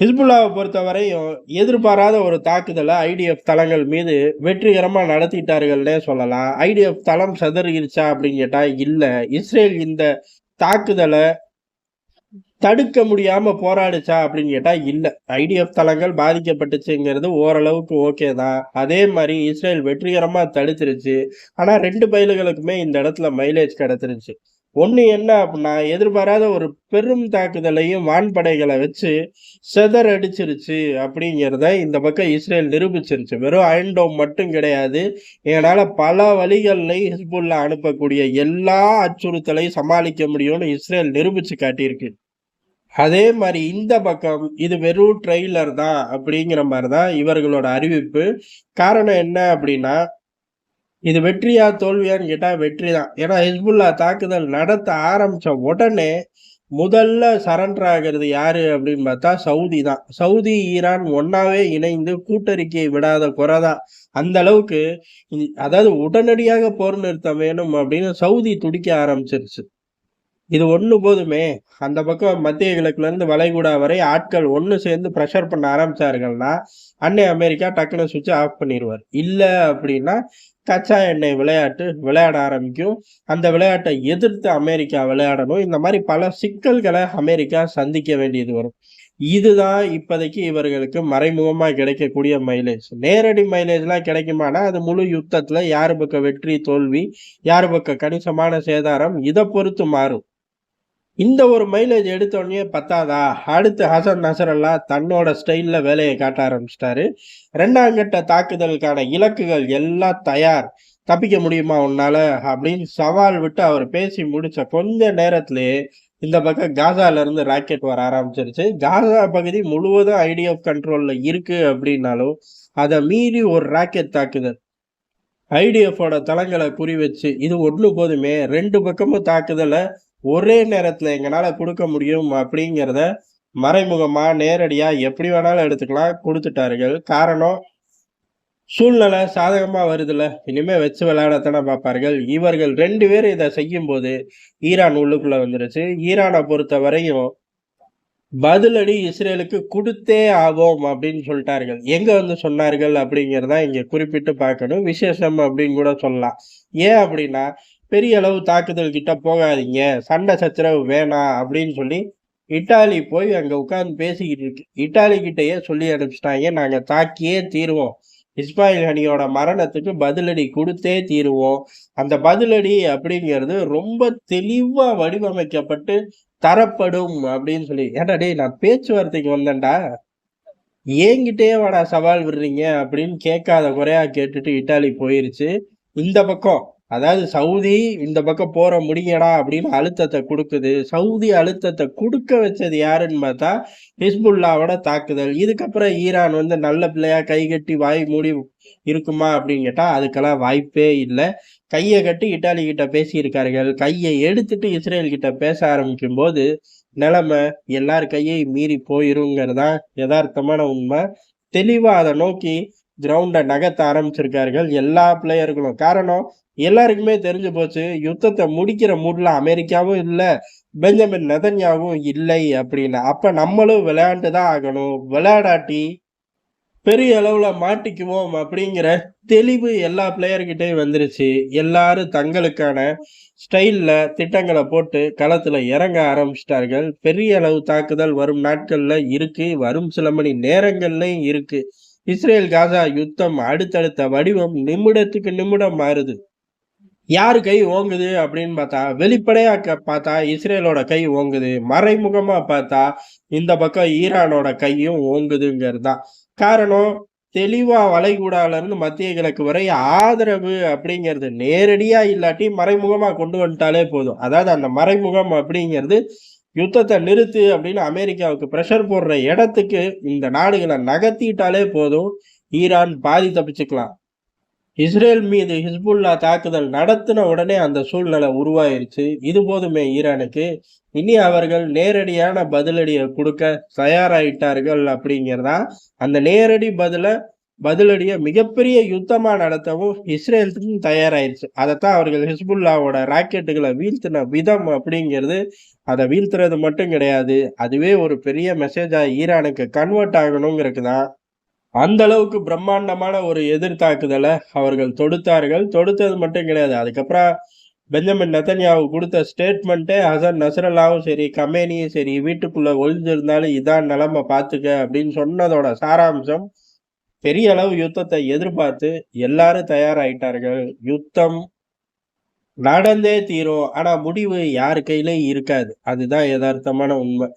ஹிஸ்புல்லாவை பொறுத்தவரையும் எதிர்பாராத ஒரு தாக்குதலை ஐடிஎஃப் தளங்கள் மீது வெற்றிகரமாக நடத்திட்டார்கள்னே சொல்லலாம். ஐடிஎஃப் தளம் சதறிடுச்சா அப்படின்னு கேட்டால் இல்லை. இஸ்ரேல் இந்த தாக்குதலை தடுக்க முடியாமல் போராடுச்சா அப்படின்னு கேட்டால் இல்லை. ஐடிஎஃப் தளங்கள் பாதிக்கப்பட்டுச்சுங்கிறது ஓரளவுக்கு ஓகே தான். அதே மாதிரி இஸ்ரேல் வெற்றிகரமாக தடுத்துருச்சு. ஆனால் ரெண்டு பயில்களுக்குமே இந்த இடத்துல மைலேஜ் கிடைச்சிருச்சு ஒன்று என்ன அப்படின்னா எதிர்பாராத ஒரு பெரும் தாக்குதலையும் வான்படைகளை வச்சு செதறடிச்சிருச்சு அப்படிங்கிறத இந்த பக்கம் இஸ்ரேல் நிரூபிச்சிருச்சு. வெறும் அயன்டோம் மட்டும் கிடையாது. இதனால் பல வழிகள்லையும் ஹிஸ்புல்லா அனுப்பக்கூடிய எல்லா அச்சுறுத்தலையும் சமாளிக்க முடியும்னு இஸ்ரேல் நிரூபிச்சு காட்டியிருக்கு. அதே மாதிரி இந்த பக்கம் இது வெறும் ட்ரெய்லர் தான் அப்படிங்கிற மாதிரி தான் இவர்களோட அறிவிப்பு. காரணம் என்ன அப்படின்னா இது வெற்றியா தோல்வியான்னு கேட்டால் வெற்றி தான் ஏன்னா ஹிஸ்புல்லா தாக்குதல் நடத்த ஆரம்பித்த உடனே முதல்ல சரண்டர் ஆகிறது யாரு அப்படின்னு பார்த்தா சவுதி தான். சவுதி ஈரான் ஒன்னாவே இணைந்து கூட்டறிக்கையை விடாத குறை தான் அந்த அளவுக்கு அதாவது உடனடியாக போர் நிறுத்தம் வேணும் அப்படின்னு சவுதி துடிக்க ஆரம்பிச்சிருச்சு. இது ஒன்று போதுமே. அந்த பக்கம் மத்திய கிழக்குலேருந்து வளைகுடா வரை ஆட்கள் ஒன்று சேர்ந்து ப்ரெஷர் பண்ண ஆரம்பித்தார்கள்னா அன்னை அமெரிக்கா டக்குன்னு சுவிட்சை ஆஃப் பண்ணிடுவார் இல்லை அப்படின்னா கச்சா எண்ணெய் விளையாட்டு விளையாட ஆரம்பிக்கும். அந்த விளையாட்டை எதிர்த்து அமெரிக்கா விளையாடணும். இந்த மாதிரி பல சிக்கல்களை அமெரிக்கா சந்திக்க வேண்டியது வரும். இதுதான் இப்போதைக்கு இவர்களுக்கு மறைமுகமாக கிடைக்கக்கூடிய மைலேஜ் நேரடி மைலேஜ்லாம் கிடைக்குமானா அது முழு யுத்தத்தில் யார் பக்கம் வெற்றி தோல்வி யார் பக்கம் கணிசமான சேதாரம் இதை பொறுத்து மாறும். இந்த ஒரு மைலேஜ் எடுத்தோடனே பத்தாதா? அடுத்து ஹசன் நசரல்லா தன்னோட ஸ்டைலில் வேலையை காட்ட ஆரம்பிச்சிட்டாரு. ரெண்டாம் கட்ட தாக்குதலுக்கான இலக்குகள் எல்லாம் தயார். தப்பிக்க முடியுமா உன்னால? அப்படின்னு சவால் விட்டு அவர் பேசி முடிச்ச கொஞ்ச நேரத்திலேயே இந்த பக்கம் காசால இருந்து ராக்கெட் வர ஆரம்பிச்சிருச்சு. காசா பகுதி முழுவதும் ஐடிஎஃப் கண்ட்ரோல்ல இருக்கு அப்படின்னாலும் அதை மீறி ஒரு ராக்கெட் தாக்குதல். ஐடிஎஃபோட தளங்களை குறி வச்சு இது ஒன்று போதுமே. ரெண்டு பக்கமும் தாக்குதலை ஒரே நேரத்தில் எங்களால கொடுக்க முடியும் அப்படிங்கிறத மறைமுகமா நேரடியாக எப்படி வேணாலும் எடுத்துக்கலாம் கொடுத்துட்டார்கள். காரணம் சூழ்நிலை சாதகமா வருதுல்ல. இனிமேல் வச்சு விளையாடத்தானே பார்ப்பார்கள். இவர்கள் ரெண்டு பேரும் இதை செய்யும் போது ஈரான் உள்ளுக்குள்ளே வந்துருச்சு. ஈரானை பொறுத்த வரையும் பதிலடி இஸ்ரேலுக்கு கொடுத்தே ஆவோம் அப்படின்னு சொல்லிட்டார்கள். எங்க வந்து சொன்னார்கள் அப்படிங்கிறத இங்க குறிப்பிட்டு பார்க்கணும். விசேஷம் அப்படின்னு கூட சொல்லலாம். ஏன் அப்படின்னா பெரிய அளவு தாக்குதல் கிட்ட போகாதீங்க. சண்டை சச்சரவு வேணாம் அப்படின்னு சொல்லி இட்டாலி போய் அங்கே உட்காந்து பேசிக்கிட்டு இருக்கு. இட்டாலி கிட்டேயே சொல்லி அனுப்பிச்சிட்டாங்க. நாங்கள் தாக்கியே தீருவோம். இஸ்மாயில் ஹனியோட மரணத்துக்கு பதிலடி கொடுத்தே தீருவோம். அந்த பதிலடி அப்படிங்கிறது ரொம்ப தெளிவாக வடிவமைக்கப்பட்டு தரப்படும் அப்படின்னு சொல்லி. ஏன்டா டே நான் பேச்சுவார்த்தைக்கு வந்தேன்டா. ஏங்கிட்டே வாடா சவால் விடுறீங்க அப்படின்னு கேட்காத குறையா கேட்டுட்டு இட்டாலி போயிருச்சு. இந்த பக்கம். அதாவது சவுதி இந்த பக்கம் போற முடியடா அப்படின்னு அழுத்தத்தை கொடுக்குது. சவுதி அழுத்தத்தை கொடுக்க வச்சது யாருன்னு பார்த்தா ஹிஸ்புல்லாவோட தாக்குதல். இதுக்கப்புறம் ஈரான் வந்து நல்ல பிள்ளையா கை கட்டி வாய் மூடி இருக்குமா அப்படின்னு கேட்டா அதுக்கெல்லாம் வாய்ப்பே இல்லை. கையை கட்டி இட்டாலி கிட்ட பேசியிருக்கார்கள். கையை எடுத்துட்டு இஸ்ரேல் கிட்ட பேச ஆரம்பிக்கும் போது நிலைமை எல்லார் கையை மீறி போயிருங்கிறதா யதார்த்தமான உண்மை. தெளிவாக அதை நோக்கி கிரவுண்டை நகர்த்த ஆரம்பிச்சிருக்கார்கள். எல்லா பிளேயர்களும் காரணம் எல்லாருக்குமே தெரிஞ்சு போச்சு யுத்தத்தை முடிக்கிற மூடில் அமெரிக்காவும் இல்லை பெஞ்சமின் நெதன்யாவும் இல்லை அப்படின்னு. அப்போ நம்மளும் விளையாண்டு தான் ஆகணும். விளையாடாட்டி பெரிய அளவில் மாட்டிக்குவோம் அப்படிங்கிற தெளிவு எல்லா பிளேயர்கிட்டயும் வந்துருச்சு. எல்லாரும் தங்களுக்கான ஸ்டைலில் திட்டங்களை போட்டு களத்தில் இறங்க ஆரம்பிச்சிட்டார்கள். பெரிய அளவு தாக்குதல் வரும் நாட்களில் இருக்குது வரும் சில மணி நேரங்கள்லையும் இருக்குது இஸ்ரேல் காசா யுத்தம் அடுத்தடுத்த வடிவம் நிமிடத்துக்கு நிமிடம் மாறுது. யார் கை ஓங்குது அப்படின்னு பார்த்தா வெளிப்படையா க- பார்த்தா இஸ்ரேலோட கை ஓங்குது. மறைமுகமா பார்த்தா இந்த பக்கம் ஈரானோட கையும் ஓங்குதுங்கிறது தான். காரணம் தெளிவா வளைகுடால இருந்து மத்திய கிழக்கு வரை ஆதரவு அப்படிங்கிறது நேரடியா இல்லாட்டி மறைமுகமா கொண்டு வந்துட்டாலே போதும். அதாவது அந்த மறைமுகம் அப்படிங்கிறது யுத்தத்தை நிறுத்து அப்படின்னு அமெரிக்காவுக்கு ப்ரெஷர் போடுற இடத்துக்கு இந்த நாடுகளை நகர்த்திட்டாலே போதும். ஈரான் பாதி தப்பிச்சுக்கலாம். இஸ்ரேல் மீது ஹிஸ்புல்லா தாக்குதல் நடத்தின உடனே அந்த சூழ்நிலை உருவாயிருச்சு. இது போதுமே ஈரானுக்கு. இனி அவர்கள் நேரடியான பதிலடியை கொடுக்க தயாராயிட்டார்கள் அப்படிங்கிறதா? அந்த நேரடி பதிலை பதிலடிய மிகப்பெரிய யுத்தமா நடத்தவும் இஸ்ரேலுக்கும் தயாராயிருச்சு. அதைத்தான் அவர்கள் ஹிஸ்புல்லாவோட ராக்கெட்டுகளை வீழ்த்தின விதம் அப்படிங்கிறது, அதை வீழ்த்துறது மட்டும் கிடையாது. அதுவே ஒரு பெரிய மெசேஜா ஈரானுக்கு கன்வெர்ட் ஆகணுங்கிறதுக்கு தான், அந்த அளவுக்கு பிரம்மாண்டமான ஒரு எதிர் அவர்கள் தொடுத்தார்கள். தொடுத்தது மட்டும் கிடையாது. அதுக்கப்புறம் பெஞ்சமின் நத்தன்யாவு கொடுத்த ஸ்டேட்மெண்ட்டே ஹசன் நஸ்ரல்லாவும் சரி, கமேனியும் சரி, வீட்டுக்குள்ள ஒழிஞ்சிருந்தாலும் இதான் நிலைமை பார்த்துக்க அப்படின்னு சொன்னதோட சாராம்சம், பெரிய அளவு யுத்தத்தை எதிர்பார்த்து எல்லாரும் தயாராயிட்டார்கள். யுத்தம் நடந்தே தீரும். ஆனா முடிவு யார் கையிலயும் இருக்காது. அதுதான் எதார்த்தமான உண்மை.